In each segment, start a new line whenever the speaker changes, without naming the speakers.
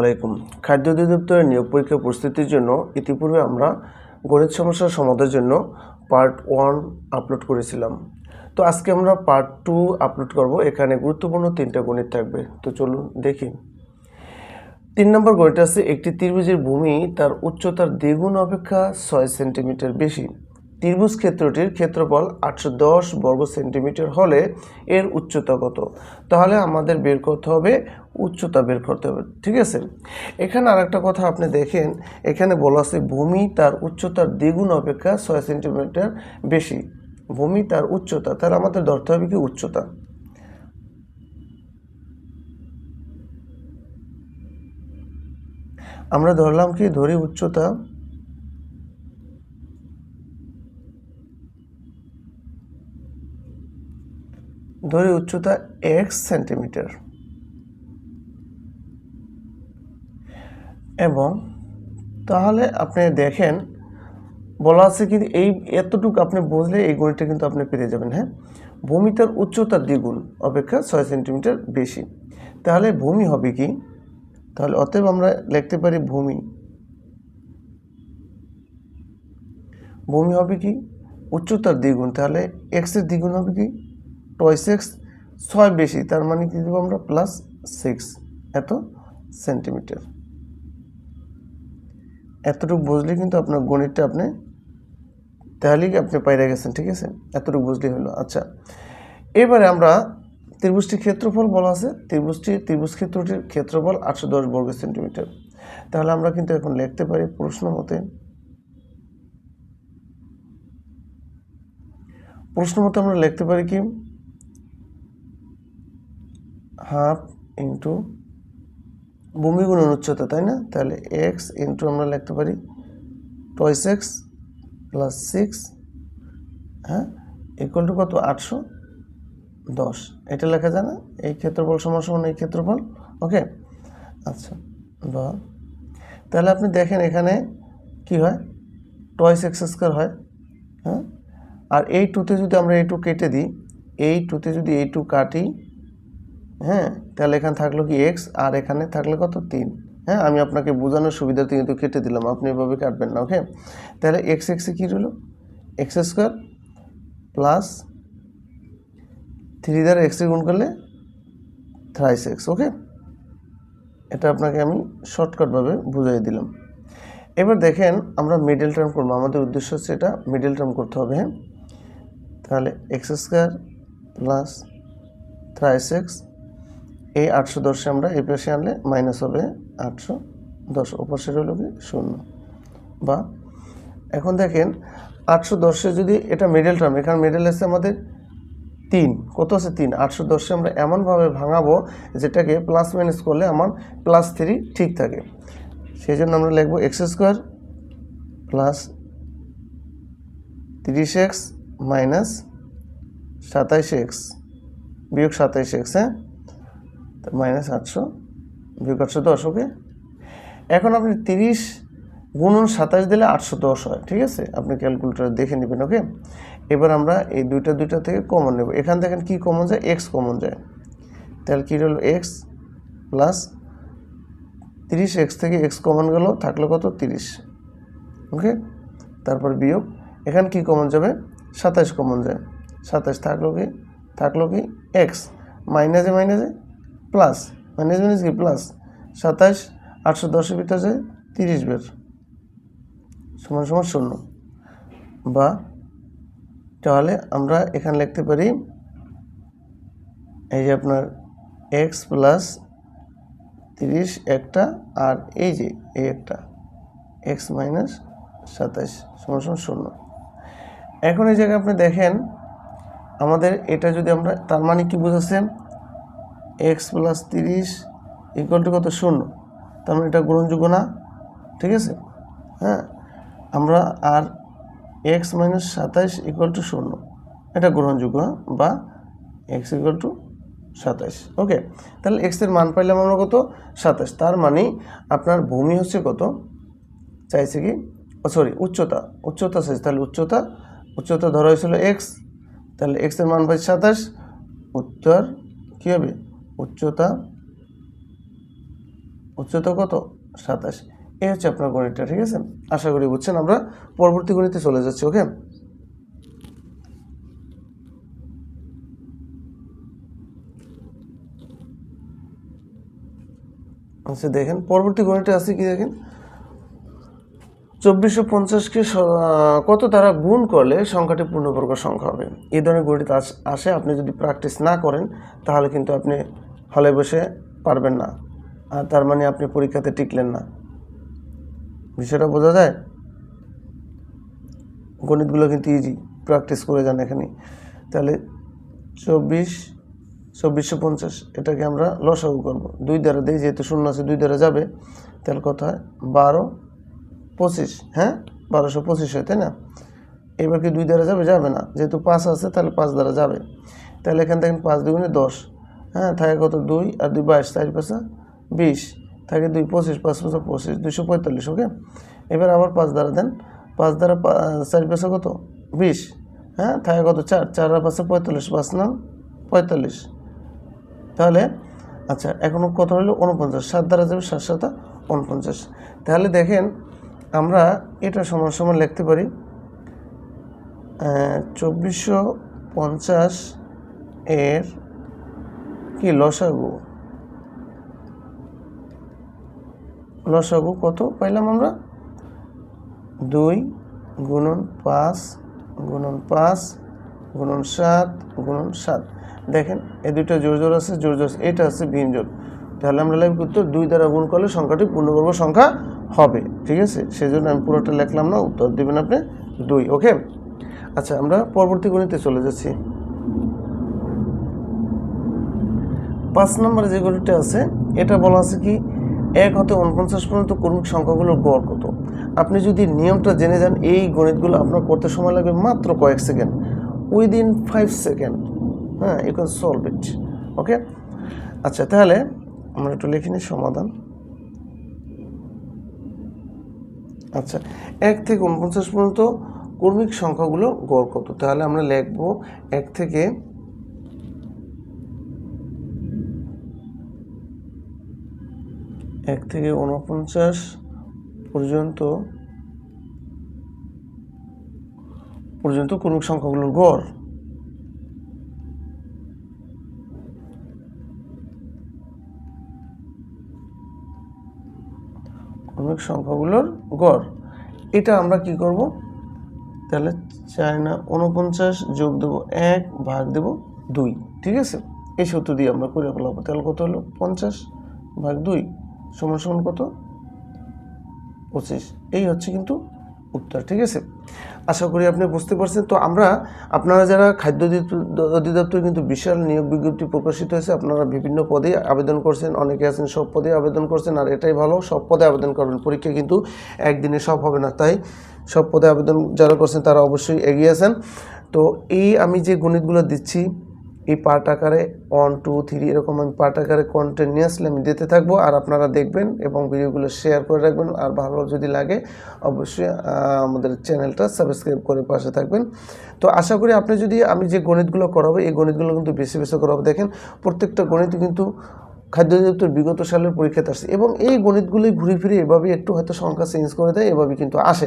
আলাইকুম। খাদ্য অধিদপ্তরের নিয়োগ পরীক্ষা প্রস্তুতির জন্য ইতিপূর্বে আমরা গণিত সমস্যার সমাধানের জন্য পার্ট ওয়ান আপলোড করেছিলাম। তো আজকে আমরা পার্ট টু আপলোড করব। এখানে গুরুত্বপূর্ণ তিনটা গণিত থাকবে। তো চলুন দেখি। তিন নম্বর গণিত আছে, একটি ত্রিভুজের ভূমি তার উচ্চতার দ্বিগুণ অপেক্ষা ছয় সেন্টিমিটার বেশি। ত্রিভুজ ক্ষেত্রটির ক্ষেত্রফল আটশো দশ বর্গ সেন্টিমিটার হলে এর উচ্চতা কত? তাহলে আমাদের বের করতে হবে, উচ্চতা বের করতে হবে, ঠিক আছে? এখানে আরেকটা কথা আপনি দেখেন, এখানে বলা আছে ভূমি তার উচ্চতার দ্বিগুণ অপেক্ষা ছয় সেন্টিমিটার বেশি। ভূমি তার উচ্চতা, তাহলে আমাদের ধরতে হবে কি উচ্চতা? আমরা ধরলাম কি, ধরি উচ্চতা। ধরি উচ্চতা এক্স সেন্টিমিটার এবং তাহলে আপনি দেখেন, বলা আছে কি এই এতটুকু আপনি বুঝলে এই গণিতটা কিন্তু আপনি পেরে যাবেন হ্যাঁ? ভূমি তার উচ্চতার দ্বিগুণ, অপেক্ষা ছয় সেন্টিমিটার বেশি। তাহলে ভূমি হবে কি? তাহলে অতএব আমরা লিখতে পারি ভূমি। ভূমি হবে কি? উচ্চতার দ্বিগুণ, তাহলে এক্সের দ্বিগুণ হবে কি? টয়েস এক্স ছয় বেশি, তার মানে কি দেবো আমরা প্লাস সিক্স এত সেন্টিমিটার এতটুকু বুঝলে কিন্তু আপনার গণিতটা আপনি তাহলেই আপনি পাইরে গেছেন, ঠিক আছে? এতটুকু বুঝলেই হলো। আচ্ছা এবারে আমরা ত্রিভুজটির ক্ষেত্রফল বলা আছে। ত্রিভুজটি, ত্রিভুজ ক্ষেত্রটির ক্ষেত্রফল আটশো দশ বর্গ সেন্টিমিটার তাহলে আমরা কিন্তু এখন লিখতে পারি প্রশ্ন মতে প্রশ্ন মতে আমরা লিখতে পারি কি? হাফ ইন্টু ভূমি গুণন উচ্চতা, তাই না? তাহলে এক্স ইন্টু আমরা লিখতে পারি টয়েস এক্স প্লাস সিক্স হ্যাঁ? ইকুয়াল টু কত? আটশো দশ। এটা লেখা যায় না? এই ক্ষেত্রফল সমান সমান এই ক্ষেত্রফল? ওকে? আচ্ছা বা তাহলে আপনি দেখেন এখানে কি হয়? টয়েস এক্স স্কোয়ার হয় হ্যাঁ? আর এই টুতে যদি আমরা এই টু কেটে দিই, এই টুতে যদি এই টু কাটি হ্যাঁ তাহলে এখানে থাকল কি এক্স আর এখানে থাকলে কত? তিন। হ্যাঁ আমি আপনাকে বোঝানোর সুবিধাতে কিন্তু কেটে দিলাম, আপনি এভাবে কাটবেন না, ওকে? তাহলে এক্স এক্সে কী রইল? এক্স স্কোয়ার প্লাস থ্রি দ্বারা এক্সে গুণ করলে থ্রাইস এক্স ওকে? এটা আপনাকে আমি শর্টকাটভাবে বুঝিয়ে দিলাম। এবার দেখেন আমরা মিডল টার্ম করব, আমাদের উদ্দেশ্য হচ্ছে এটা মিডল টার্ম করতে হবে হ্যাঁ? তাহলে x square plus thrice x এই আটশো দশে আমরা এই পাশে আনলে মাইনাস হবে আটশো দশ, ওপাশে হলো কি শূন্য। বা এখন দেখেন আটশো দশে যদি এটা মিডল টার্ম এখানে মিডল আছে আমাদের তিন। কত আছে তিন? আটশো দশে আমরা এমনভাবে ভাঙাবো যেটাকে প্লাস মাইনাস করলে আমার প্লাস থ্রি ঠিক থাকে। সেই জন্য আমরা লিখব এক্স স্কোয়ার প্লাস তিরিশ এক্স মাইনাস সাতাইশ এক্স বিয়োগ সাতাইশ এক্স হ্যাঁ? মাইনাস আটশো, বিয়োগ আটশো দশ, ওকে? এখন আপনি তিরিশ গুণন সাতাশ দিলে আটশো দশ হয়, ঠিক আছে? আপনি ক্যালকুলেটার দেখে নেবেন, ওকে? এবার আমরা এই দুইটা দুইটা থেকে কমন নেব। এখান থেকে কি কমন যায়? এক্স কমন যায়। তাহলে কী হলো? এক্স প্লাস তিরিশ এক্স থেকে এক্স কমন গেল, থাকল কত? তিরিশ, ওকে? তারপর বিয়োগ, এখানে কি কমন যাবে? সাতাশ কমন যায়। সাতাশ থাকল কি? থাকল কি? এক্স মাইনাসে মাইনাসে প্লাস মাইনাস মাইনাস কি প্লাস সাতাশ, আটশো দশের ভিতরে তিরিশ বের। সমান সমান শূন্য। বা, তাহলে আমরা এখানে লিখতে পারি, এই যে আপনার এক্স প্লাস তিরিশ একটা, আর এই যে এই একটা এক্স মাইনাস সাতাশ, সমান সমান শূন্য। এখন এই জায়গায় আপনি দেখেন, আমাদের এটা যদি আমরা, তার মানে কি বুঝাচ্ছে? এক্স প্লাস তিরিশ ইকুয়াল টু কত? শূন্য। তার মানে এটা গ্রহণযোগ্য না? ঠিক আছে? হ্যাঁ? আমরা আর এক্স মাইনাস সাতাইশ ইকুয়াল টু শূন্য। এটা গ্রহণযোগ্য হ্যাঁ? বা এক্স ইকুয়াল টু সাতাইশ। ওকে, তাহলে এক্সের মান পাইলাম আমরা কত? সাতাশ তার মানে আপনার ভূমি হচ্ছে কত? চাইছে কি? সরি উচ্চতা। উচ্চতা চাইছে, তাহলে উচ্চতা উচ্চতা ধরা হয়েছিল এক্স তাহলে এক্সের মান পাই সাতাশ উত্তর কী হবে? উচ্চতা উচ্চতা কত? সাতাশ। এই হচ্ছে আপনার গণিতটা, ঠিক আছে? আশা করি বুঝছেন আমরা। পরবর্তী গণিতে চলে যাচ্ছি, ওকে? আচ্ছা দেখেন, পরবর্তী গণিতে আছে কি দেখেন? চব্বিশশো পঞ্চাশকে কত দ্বারা গুণ করলে সংখ্যাটি পূর্ণবর্গ সংখ্যা হবে? এই ধরনের গণিত আসে আপনি যদি প্র্যাকটিস না করেন, তাহলে কিন্তু আপনি হলে বসে পারবেন না। আর তার মানে আপনি পরীক্ষাতে টিকলেন না। বিষয়টা বোঝা যায়? গণিতগুলো কিন্তু ইজি প্র্যাকটিস করে যান এখানে তাহলে চব্বিশ, চব্বিশশো পঞ্চাশ, এটাকে আমরা লসাগু করব। দুই দ্বারা দিই, যেহেতু শূন্য আছে, দুই দ্বারা যাবে। তাহলে কত হয়? বারো, পঁচিশ হ্যাঁ? বারোশো পঁচিশ হয়, তাই না? এবার কি দুই দ্বারা যাবে? যাবে না। যেহেতু পাঁচ আছে, তাহলে পাঁচ দ্বারা যাবে। তাহলে এখান থেকে পাঁচ দুগুণে দশ। হ্যাঁ থাকে কত? দুই আর দুই বাইশ, চার পাঁচা বিশ। থাকে দুই, পঁচিশ, পাঁচ পাঁচা পঁচিশ দুশো পঁয়তাল্লিশ, ওকে? এবার আবার পাঁচ দ্বারা দেন। পাঁচ দ্বারা চার পাঁচা কত? বিশ। হ্যাঁ থাকে কত? চার। চার আর পাঁচা পঁয়তাল্লিশ, পাঁচ নাম পঁয়তাল্লিশ। তাহলে আচ্ছা এখন কত হলো উনপঞ্চাশ সাত দ্বারা যাবে, সাত সাতা উনপঞ্চাশ তাহলে দেখেন, আমরা এটা সমান সমান লিখতে পারি চব্বিশশো পঞ্চাশ এর কি লসাগু? লসাগু কত পাইলাম আমরা? দুই গুণন পাঁচ গুণন পাঁচ, গুণন সাত গুণন সাত। দেখেন, এ দুইটা জোর জোর আছে, জোর জোর এটা আছে। হচ্ছে বিঞ্জোর তাহলে আমরা লিখব উত্তর দুই দ্বারা গুণ করলে সংখ্যাটি পূর্ণবর্গ সংখ্যা হবে, ঠিক আছে? সেই জন্য আমি পুরোটা লিখলাম না, উত্তর দেবেন আপনি দুই, ওকে? আচ্ছা আমরা পরবর্তী গণিতে চলে যাচ্ছি। পাঁচ নম্বরে যে গণিতটা আছে, এটা বলা আছে কি, এক হতে উনপঞ্চাশ পর্যন্ত কর্মিক সংখ্যাগুলোর গড় কত? আপনি যদি নিয়মটা জেনে যান, এই গণিতগুলো আপনার করতে সময় লাগবে মাত্র কয়েক সেকেন্ড। Within five second. হ্যাঁ you can solve it okay আচ্ছা তাহলে আমরা একটু লিখে নিই সমাধান। আচ্ছা এক থেকে উনপঞ্চাশ পর্যন্ত কর্মিক সংখ্যাগুলো গড় কত? তাহলে আমরা লিখব এক থেকে এক থেকে উনপঞ্চাশ পর্যন্ত পর্যন্ত ক্রমিক সংখ্যাগুলোর গড়। ক্রমিক সংখ্যাগুলোর গড়। এটা আমরা কি করব? তাহলে চার না উনপঞ্চাশ যোগ দেবো এক, ভাগ দেব দুই, ঠিক আছে? এই সূত্র দিয়ে আমরা করে ফেলাবো। তাহলে কত হলো? পঞ্চাশ ভাগ দুই। সমান সমান কত? পঁচিশ। এই হচ্ছে কিন্তু উত্তর, ঠিক আছে? আশা করি আপনি বুঝতে পারছেন। তো আমরা, আপনারা যারা খাদ্য অধিদপ্তর- কিন্তু বিশাল নিয়োগ বিজ্ঞপ্তি প্রকাশিত হয়েছে, আপনারা বিভিন্ন পদে আবেদন করছেন, অনেকে আছেন সব পদে আবেদন করছেন, আর এটাই ভালো, সব পদে আবেদন করবেন। পরীক্ষা কিন্তু একদিনে সব হবে না, তাই সব পদে আবেদন যারা করছেন তারা অবশ্যই এগিয়ে আছেন। তো এই আমি যে গণিতগুলো দিচ্ছি এই পার্ট আকারে ওয়ান টু থ্রি এরকম আমি পার্ট আকারে কন্টিনিউয়াসলি আমি দিতে থাকব। আর আপনারা দেখবেন এবং ভিডিওগুলো শেয়ার করে রাখবেন। আর ভালো যদি লাগে, অবশ্যই আমাদের চ্যানেলটা সাবস্ক্রাইব করে পাশে থাকবেন। তো আশা করি আপনি যদি, আমি যে গণিতগুলো করাবো, এই গণিতগুলো কিন্তু বেশি বেশি করাবো। দেখেন, প্রত্যেকটা গণিত কিন্তু খাদ্য অধিদপ্তর বিগত সালের পরীক্ষাতে আসছে এবং এই গণিতগুলি ঘুরে ফিরে এভাবে একটু হয়তো সংখ্যা চেঞ্জ করে দেয়, এভাবে কিন্তু আসে।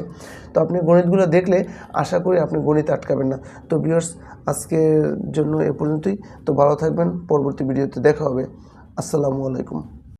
তো আপনি গণিতগুলো দেখলে আশা করি আপনি গণিত আটকাবেন না। তো ভিউয়ার্স আজকের জন্য এ পর্যন্তই। তো ভালো থাকবেন, পরবর্তী ভিডিওতে দেখা হবে। আসসালামু আলাইকুম।